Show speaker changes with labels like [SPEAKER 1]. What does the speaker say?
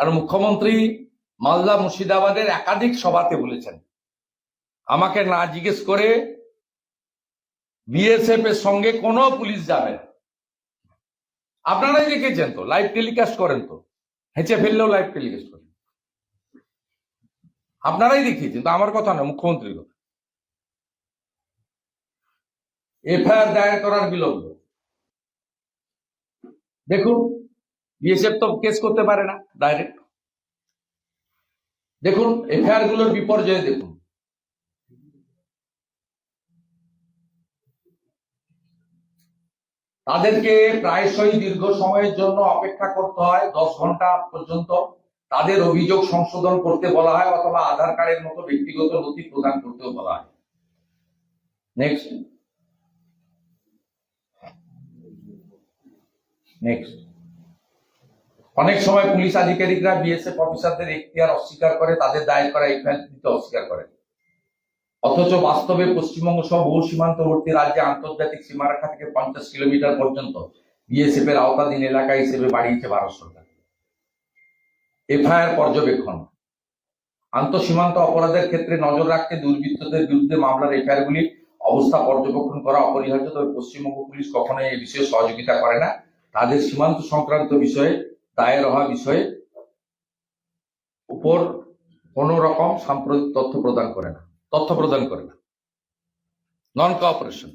[SPEAKER 1] কারণ মুখ্যমন্ত্রী মালদা মুর্শিদাবাদের একাধিক সভাতে বলেছেন। আমাকে না জিজ্ঞেস করে বিএসএফ এর সঙ্গে কোনো পুলিশ যাবে না। আপনারাই দেখেছেন তো লাইভ টেলিকাস্ট করেন তো। হেঁচে ফেললেও লাইভ টেলিকাস্ট করেন। আপনারাই দেখিয়েছেন তো, আমার কথা না মুখ্যমন্ত্রীর কথা। এফআইআর দায়ের করার বিলম্ব। দেখুন বিএসএফ তো কেস করতে পারে না ডাইরেক্ট দেখুন এফআইআরগুলোর বিপর্যয় দেখুন। তাদেরকে প্রায়শই দীর্ঘ সময়ের জন্য অপেক্ষা করতে হয়, দশ ঘণ্টা পর্যন্ত। তাদের অভিযোগ সংশোধন করতে বলা হয়, অথবা আধার কার্ডের মতো ব্যক্তিগত নথি প্রদান করতেও বলা হয়। নেক্সট নেক্সট অনেক সময় পুলিশ আধিকারিকরা বিএসএফ অফিসারদের এখতিয়ার অস্বীকার করে, তাদের দায়ের করা এফআইআর দিতে অস্বীকার করে। অথচ বাস্তবে পশ্চিমবঙ্গ সহ বহু সীমান্তবর্তী রাজ্যে আন্তর্জাতিক সীমারেখা থেকে পঞ্চাশ কিলোমিটার পর্যন্ত বিএসএফ এর আওতাধীন এলাকা হিসেবে বাড়িয়েছে ভারত সরকার। এফআইআর পর্যবেক্ষণ। আন্তঃসীমান্ত অপরাধের ক্ষেত্রে নজর রাখতে দুর্বৃত্তদের বিরুদ্ধে মামলার এফআইআর গুলির অবস্থা পর্যবেক্ষণ করা অপরিহার্য, তবে পশ্চিমবঙ্গ পুলিশ কখনোই এই বিষয়ে সহযোগিতা করে না। তাদের সীমান্ত সংক্রান্ত বিষয়ে দায়ের হওয়া বিষয়ে উপর কোন রকম সাম্প্রতিক তথ্য প্রদান করে না। তথ্য প্রদান করে না। Non cooperation